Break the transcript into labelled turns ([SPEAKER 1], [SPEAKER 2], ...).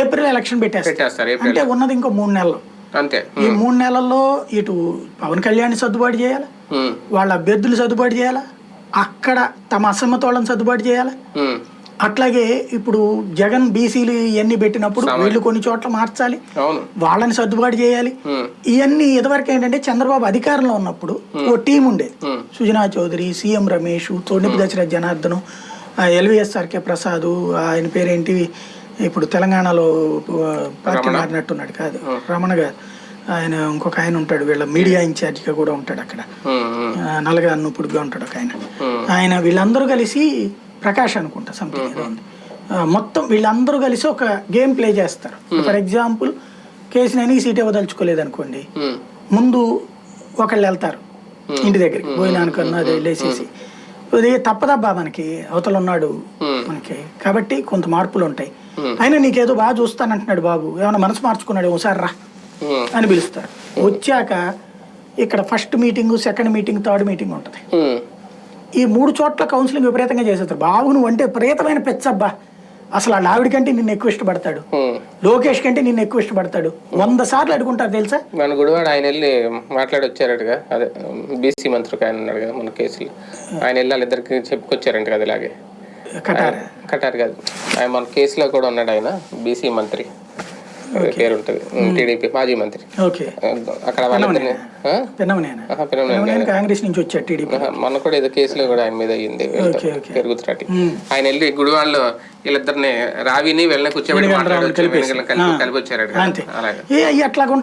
[SPEAKER 1] April election పెట్టేస్తారు. అంటే ఉన్నది ఇంకో మూడు నెలలు.
[SPEAKER 2] అంతే.
[SPEAKER 1] ఈ మూడు నెలల్లో ఇటు పవన్ కళ్యాణ్ సర్దుబాటు చేయాలి? వాళ్ళ అభ్యర్థులు సర్దుబాటు చేయాలా? అక్కడ తమ అసమ్మతోళ్ళని సర్దుబాటు చేయాలి? అట్లాగే ఇప్పుడు జగన్ బీసీలు ఇవన్నీ పెట్టినప్పుడు వీళ్ళు కొన్ని చోట్ల మార్చాలి. వాళ్ళని సర్దుబాటు చేయాలి. ఇవన్నీ ఇదివరకు ఏంటంటే చంద్రబాబు అధికారంలో ఉన్నప్పుడు ఓ టీం ఉండేది సుజనా చౌదరి సీఎం రమేష్ తోడిపి దశరథ జనార్దనం ఎల్విఎస్ఆర్కే ప్రసాద్ ఆయన పేరేంటి? ఇప్పుడు తెలంగాణలో పార్టీ మారినట్టున్నాడు కాదు. రమణ గారు ఆయన ఇంకొక ఆయన ఉంటాడు వీళ్ళ మీడియా ఇన్ఛార్జిగా కూడా ఉంటాడు అక్కడ. నల్లగా అన్నుపుడుగా ఉంటాడు ఒక ఆయన. ఆయన వీళ్ళందరూ కలిసి ప్రకాష్ అనుకుంటా సంథింగ్ మొత్తం వీళ్ళందరూ కలిసి ఒక గేమ్ ప్లే చేస్తారు. ఫర్ ఎగ్జాంపుల్ కేసునని సీట్ ఇవ్వదలుచుకోలేదు అనుకోండి ముందు ఒకళ్ళు వెళ్తారు ఇంటి దగ్గరికి పోయినానుకన్నా అది వెళ్ళేసేసి ఇది తప్పదబ్బా మనకి? అవతల ఉన్నాడు మనకి. కాబట్టి కొంత మార్పులు ఉంటాయి. అయినా నీకేదో బాగా చూస్తానంటున్నాడు బాబు. ఏమైనా మనసు మార్చుకున్నాడు ఒకసారి రా.
[SPEAKER 2] ఉమ్,
[SPEAKER 1] అని పిలుస్తారు వచ్చాక ఇక్కడ first meeting second meeting third meeting ఉంటుంది. ఈ మూడు చోట్ల కౌన్సిలింగ్ విపరీతంగా చేసేస్తారు. బాబు నువ్వు అంటే విపరీతమైన పెచ్చబ్బా. అసలు వాళ్ళ ఆవిడ కంటే నిన్ను ఎక్కువ ఇష్టపడతాడు. లోకేష్ కంటే నిన్ను ఎక్కువ ఇష్టపడతాడు. వంద సార్లు అడుగుంటారు తెలుసా?
[SPEAKER 2] మన గుడివాడ ఆయన వెళ్ళి మాట్లాడి వచ్చారటగా అదే బీసీ మంత్రికి ఆయన ఉన్నాడు కదా మన కేసులో. ఆయన వెళ్ళి వాళ్ళిద్దరికి చెప్పుకొచ్చారంట కదా ఇలాగే.
[SPEAKER 1] కటార.
[SPEAKER 2] కటారు కాదు. ఆయన మన కేసులో కూడా ఉన్నాడు ఆయన బీసీ మంత్రి. పేరు ఉంటుంది టీడీపీ మాజీ మంత్రి.
[SPEAKER 1] ఓకే.
[SPEAKER 2] అక్కడ
[SPEAKER 1] కాంగ్రెస్ నుంచి వచ్చాడు టీడీపీ.
[SPEAKER 2] మొన్న కూడా ఏదో కేసులో కూడా ఆయన మీద అయ్యింది. పెరుగుతున్నట్టు ఆయన వెళ్ళి గుడివాళ్ళు వీళ్ళిద్దరిని రావిని వెళ్ళని కూర్చోబెట్టి కలిపి.
[SPEAKER 1] అంతే.
[SPEAKER 2] అలాగే.
[SPEAKER 1] అట్లాగుంటే